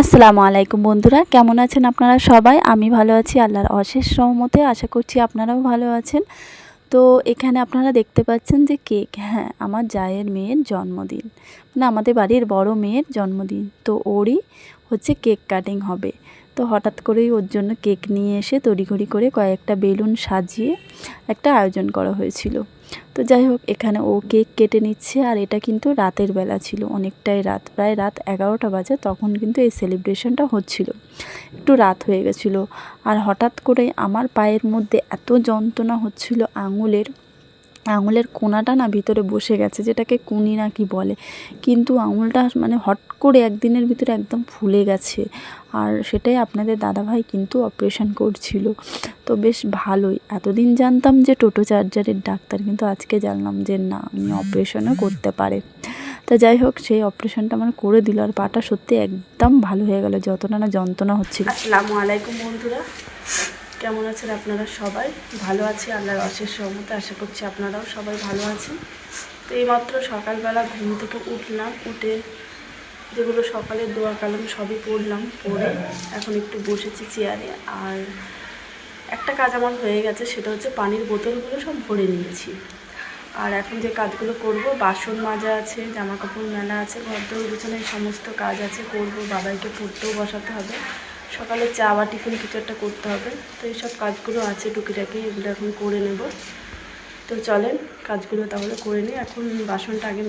আসসালামু আলাইকুম বন্ধুরা, কেমন আছেন আপনারা সবাই? আমি ভালো আছি, আল্লাহর অশেষ সহমতে আশা করছি আপনারাও ভালো আছেন। তো এখানে আপনারা দেখতে পাচ্ছেন যে কেক হ্যাঁ আমার জায়ের মেয়ের জন্মদিন। মানে আমাদের বাড়ির বড় মেয়ের জন্মদিন, তো ওরই হচ্ছে কেক কাটিং হবে। তো হঠাৎ করেই ওর জন্য কেক নিয়ে এসে তড়িঘড়ি করে কয়েকটা বেলুন সাজিয়ে একটা আয়োজন করা হয়েছিল। তো যাই হোক, এখানে ও কেক কেটে নিচ্ছে আর এটা কিন্তু রাতের বেলা ছিল। অনেকটাই রাত, প্রায় রাত এগারোটা বাজে তখন কিন্তু এই সেলিব্রেশনটা হচ্ছিল। একটু রাত হয়ে গেছিল। আর হঠাৎ করে আমার পায়ের মধ্যে এত যন্ত্রণা হচ্ছিল আঙুলের আঙুলের কোনাটা না ভিতরে বসে গেছে, যেটাকে কুনি না কি বলে। কিন্তু আঙুলটা মানে হট করে একদিনের ভিতরে একদম ফুলে গেছে। আর সেটাই আপনাদের দাদাভাই কিন্তু অপারেশন করছিল। তো বেশ ভালোই। এতদিন জানতাম যে টোটো চার্জারের ডাক্তার, কিন্তু আজকে জানলাম যে না, উনি অপারেশনও করতে পারে। তা যাই হোক, সেই অপারেশনটা আমার করে দিল। আর পাটা সত্যি একদম ভালো হয়ে গেল, যতটা না যন্ত্রণা হচ্ছিল। আসসালামু আলাইকুম বন্ধুরা। কেমন আছেন আপনারা সবাই? ভালো আছি, আল্লাহর অশেষ সহমতে আশা করছি আপনারাও সবাই ভালো আছেন। তো এইমাত্র সকালবেলা ঘুম থেকে উঠলাম, উঠে যেগুলো সকালে দোয়া কালাম সবই পড়লাম, পড়ে এখন একটু বসেছি চেয়ারে। আর একটা কাজ আমার হয়ে গেছে, সেটা হচ্ছে পানির বোতলগুলো সব ভরে নিয়েছি। আর এখন যে কাজগুলো করব, বাসন মাজা আছে জামা কাপড় মেলা আছে ঘর দৌড় সমস্ত কাজ আছে, করব, বাবাইকে পড়তেও বসাতে হবে। সকালে চা বা টিফিন কিছু একটা করতে হবে। তো এইসব কাজগুলো আছে টুকিটাকি, এগুলো এখন করে নেব। তো চলেন, কাজগুলো তাহলে করে নিই। এখন বাসনটা আগে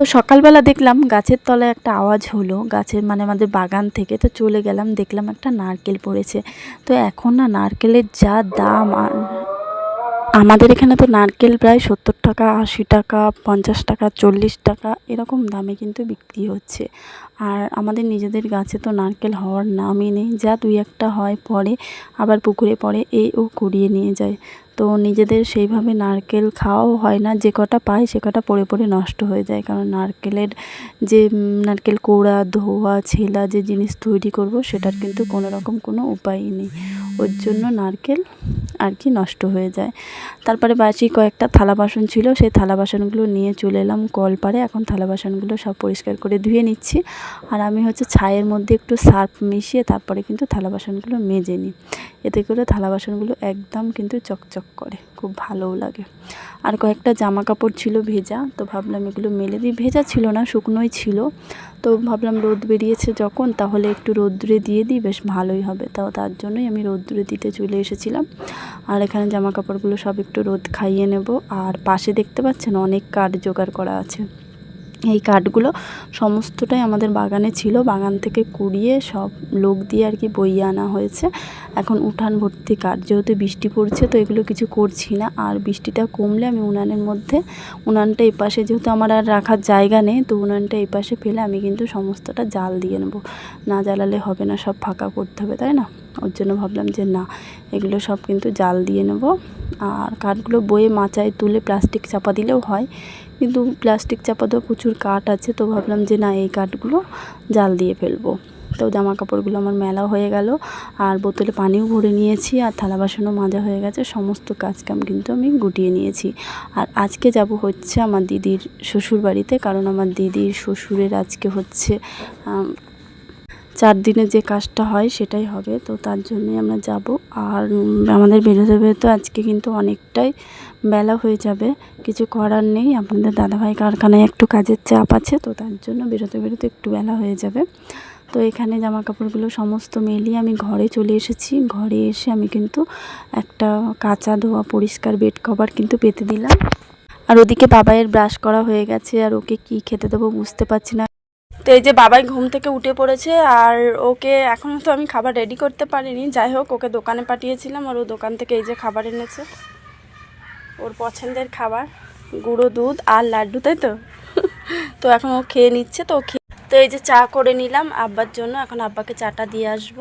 তো সকালবেলা দেখলাম গাছের তলায় একটা আওয়াজ হলো। গাছের মানে আমাদের বাগান থেকে তো চলে গেলাম, দেখলাম একটা নারকেল পড়েছে। তো এখন না নারকেলের যা দাম আমাদের এখানে তো নারকেল প্রায় সত্তর টাকা, আশি টাকা, পঞ্চাশ টাকা, চল্লিশ টাকা এরকম দামে কিন্তু বিক্রি হচ্ছে। আর আমাদের নিজেদের গাছে তো নারকেল হওয়ার নামই নেই। যা দুই একটা হয় পরে, আবার পুকুরে পরে এই ও কুড়িয়ে নিয়ে যায়। তো নিজেদের সেইভাবে নারকেল খাওয়াও হয় না, যে কটা পায় সে কটা পড়ে পড়ে নষ্ট হয়ে যায়। কারণ নারকেলের যে নারকেল কোড়া, ধোয়া, ছেলা যে জিনিস তৈরি করব সেটার কিন্তু কোনো রকম কোনো উপায়ই নেই। ওর জন্য নারকেল আর কি নষ্ট হয়ে যায়। তারপরে বাসি কয়েকটা থালা বাসন ছিল, সেই থালা বাসনগুলো নিয়ে চলে এলাম কল পারে এখন থালা বাসনগুলো সব পরিষ্কার করে ধুয়ে নিচ্ছি। আর আমি হচ্ছে ছায়ের মধ্যে একটু সার্ফ মিশিয়ে তারপরে কিন্তু থালা বাসনগুলো মেজে নিই। এতে করে থালা বাসনগুলো একদম কিন্তু চকচক করে, খুব ভালোও লাগে। আর কয়েকটা জামা কাপড় ছিল ভেজা, তো ভাবলাম এগুলো মেলে দিই। ভেজা ছিল না, শুকনোই ছিল। তো ভাবলাম রোদ বেরিয়েছে যখন, তাহলে একটু রোদ্রে দিয়ে দিই, বেশ ভালোই হবে। তাও তার জন্যই আমি রোদ্রে দিতে চলে এসেছিলাম। আর এখানে জামা কাপড়গুলো সব একটু রোদ খাইয়ে নেব। আর পাশে দেখতে পাচ্ছেন, অনেক কাঠ জোগাড় করা আছে। এই কাঠগুলো সমস্তটাই আমাদের বাগানে ছিল। বাগান থেকে কুড়িয়ে সব লোক দিয়ে আর কি বইয়ে আনা হয়েছে। এখন উঠান ভর্তি কাঠ। যেহেতু বৃষ্টি পড়ছে, তো এগুলো কিছু করছি না। আর বৃষ্টিটা কমলে আমি উনানের মধ্যে, উনানটা এপাশে যেহেতু আমার আর রাখার জায়গা নেই, তো উনানটা এপাশে ফেলে আমি কিন্তু সমস্তটা জাল দিয়ে নেব। না জ্বালালে হবে না, সব ফাঁকা করতে হবে, তাই না? ওর জন্য ভাবলাম যে না, এগুলো সব কিন্তু জাল দিয়ে নেব। আর কাঠগুলো বয়ে মাচায় তুলে প্লাস্টিক চাপা দিলেও হয়। কিন্তু প্লাস্টিক চাপা দেওয়া প্রচুর কাঠ আছে, তো ভাবলাম যে না, এই কাঠগুলো জাল দিয়ে ফেলব। তো জামা কাপড়গুলো আমার মেলা হয়ে গেল, আর বোতলে পানিও ভরে নিয়েছি, আর থালা বাসনও মাজা হয়ে গেছে, সমস্ত কাজ কাম কিন্তু আমি গুটিয়ে নিয়েছি। আর আজকে যাব হচ্ছে আমার দিদির শ্বশুর বাড়িতে কারণ আমার দিদির শ্বশুরের আজকে হচ্ছে চার দিনে যে কাজটা হয় সেটাই হবে। তো তার জন্যই আমরা যাব। আর আমাদের বেরোতে বেরোতে আজকে কিন্তু অনেকটাই বেলা হয়ে যাবে। কিছু করার নেই। আপনাদের দাদাভাই কারখানায় একটু কাজের চাপ আছে, তো তার জন্য বেরোতে বেরোতে একটু বেলা হয়ে যাবে। তো এখানে জামা কাপড়গুলো সমস্ত মেলিয়ে আমি ঘরে চলে এসেছি। ঘরে এসে আমি কিন্তু একটা কাঁচা ধোয়া পরিষ্কার বেড কভার কিন্তু পেতে দিলাম। আর ওদিকে বাবাইয়ের ব্রাশ করা হয়ে গেছে। আর ওকে কি খেতে দেবো বুঝতে পারছি না। তো এই যে বাবাই ঘুম থেকে উঠে পড়েছে আর ওকে এখনও তো আমি খাবার রেডি করতে পারিনি। যাই হোক, ওকে দোকানে পাঠিয়েছিলাম আর ও দোকান থেকে এই যে খাবার এনেছে। ওর পছন্দের খাবার গুঁড়ো দুধ আর লাড্ডু, তাই তো? তো এখন ও খেয়ে নিচ্ছে, তো তো এই যে চা করে নিলাম। আব্বার জন্য এখন আব্বাকে চাটা দিয়ে আসব।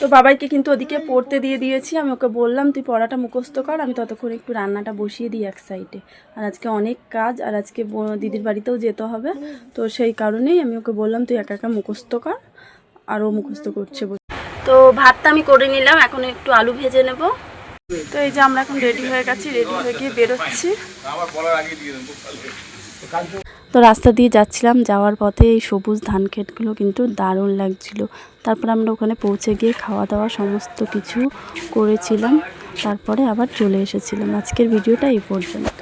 তো বাবাইকে কিন্তু ওদিকে পড়তে দিয়ে দিয়েছি। আমি ওকে বললাম, তুই পড়াটা মুখস্থ কর, আমি ততক্ষণ একটু রান্নাটা বসিয়ে দিই এক সাইডে। আর আজকে অনেক কাজ, আর আজকে দিদির বাড়িতেও যেতে হবে। তো সেই কারণেই আমি ওকে বললাম, তুই একা একা মুখস্থ কর, আর ও মুখস্থ করছে। তো ভাতটা আমি করে নিলাম, এখন একটু আলু ভেজে নেব। তো এই যে আমরা এখন রেডি হয়ে গেছি, রেডি হয়ে গিয়ে বেরোচ্ছি। তো রাস্তা দিয়ে যাচ্ছিলাম, যাওয়ার পথে এই সবুজ ধান ক্ষেতগুলো কিন্তু দারুণ লাগছিল। তারপর আমরা ওখানে পৌঁছে গিয়ে খাওয়া দাওয়া সমস্ত কিছু করেছিলাম, তারপরে আবার চলে এসেছিলাম। আজকের ভিডিওটা এই পর্যন্ত।